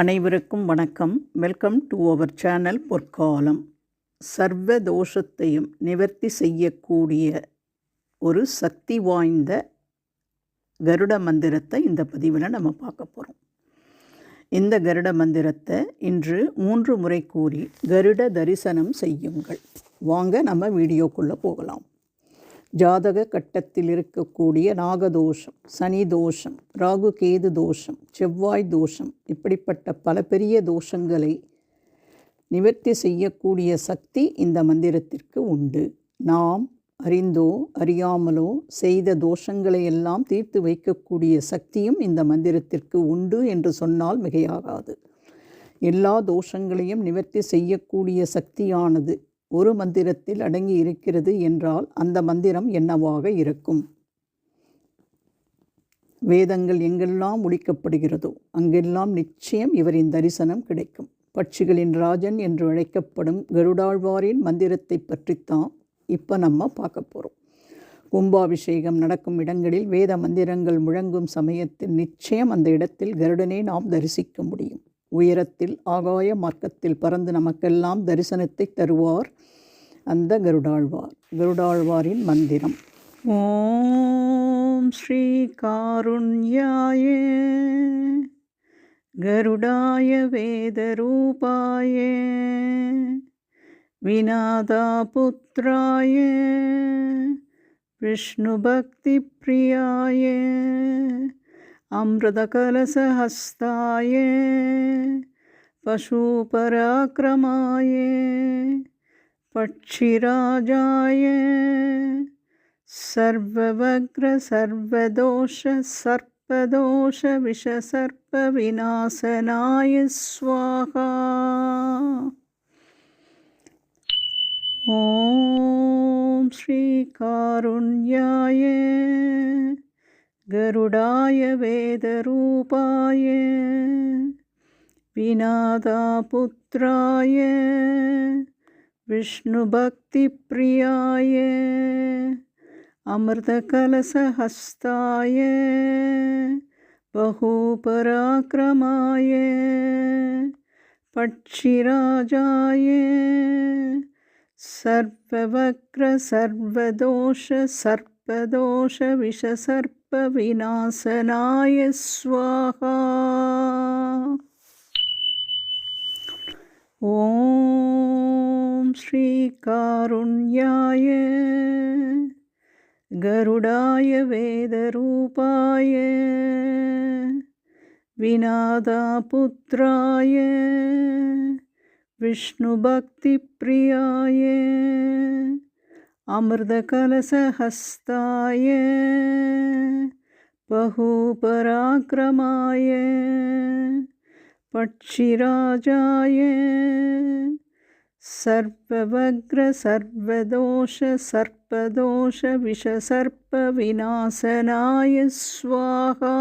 அனைவருக்கும் வணக்கம். Welcome to our channel பொற்காலம் சர்வ தோஷத்தையும் நிவர்த்தி செய்யக்கூடிய ஒரு சக்தி வாய்ந்த கருட மந்திரத்தை இந்த பதிவில் நம்ம பார்க்க போகிறோம் இந்த கருட மந்திரத்தை இன்று மூன்று முறை கூறி கருட தரிசனம் செய்யுங்கள். வாங்க நம்ம வீடியோக்குள்ளே போகலாம். ஜாதக கட்டத்தில் இருக்கக்கூடிய நாகதோஷம் சனி தோஷம் ராகு கேது தோஷம் செவ்வாய் தோஷம் இப்படிப்பட்ட பல பெரிய தோஷங்களை நிவர்த்தி செய்யக்கூடிய சக்தி இந்த மந்திரத்திற்கு உண்டு. நாம் அறிந்தோ அறியாமலோ செய்த தோஷங்களை எல்லாம் தீர்த்து வைக்கக்கூடிய சக்தியும் இந்த மந்திரத்திற்கு உண்டு என்று சொன்னால் மிகையாகாது. எல்லா தோஷங்களையும் நிவர்த்தி செய்யக்கூடிய சக்தியானது ஒரு மந்திரத்தில் அடங்கி இருக்கிறது என்றால் அந்த மந்திரம் என்னவாக இருக்கும்? வேதங்கள் எங்கெல்லாம் முடிக்கப்படுகிறதோ அங்கெல்லாம் நிச்சயம் இவரின் தரிசனம் கிடைக்கும். பட்சிகளின் ராஜன் என்று அழைக்கப்படும் கருடாழ்வாரின் மந்திரத்தை பற்றித்தான் இப்போ நம்ம பார்க்க போகிறோம் கும்பாபிஷேகம் நடக்கும் இடங்களில் வேத மந்திரங்கள் முழங்கும் சமயத்தில் நிச்சயம் அந்த இடத்தில் கருடனை நாம் தரிசிக்க முடியும். உயரத்தில் ஆகாய மார்க்கத்தில் பறந்து நமக்கெல்லாம் தரிசனத்தை தருவார் அந்த கருடாழ்வார் கருடாழ்வாரின் மந்திரம் ஓம் ஸ்ரீ காருண்யாய கருடாய வேதரூபாய விநாதாபுத்திராய விஷ்ணுபக்திப்பிரியாய अमृतकलशहस्ताय पशुपराक्रमाय पक्षिराजाय सर्ववग्रसर्वदोष सर्पदोषविषसर्पविनाशनाय स्वाहा ॐ श्रीकारुण्याय गरुडाय वेदरूपाय विनादापुत्राय विष्णुभक्तिप्रियाय अमृतकलशहस्ताय बहुपराक्रमाय पक्षिराजाय सर्ववक्र सर्वदोषसर्पदोषविषसर्पविनाशनाय स्वाहा ॐ श्रीकारुण्याय गरुडाय वेदरूपाय विनादापुत्राय विष्णुभक्तिप्रियाय अमृतकलशहस्ताय बहुपराक्रमाय पक्षिराजाय सर्ववग्रसर्वदोषसर्पदोषविषसर्पविनाशनाय स्वाहा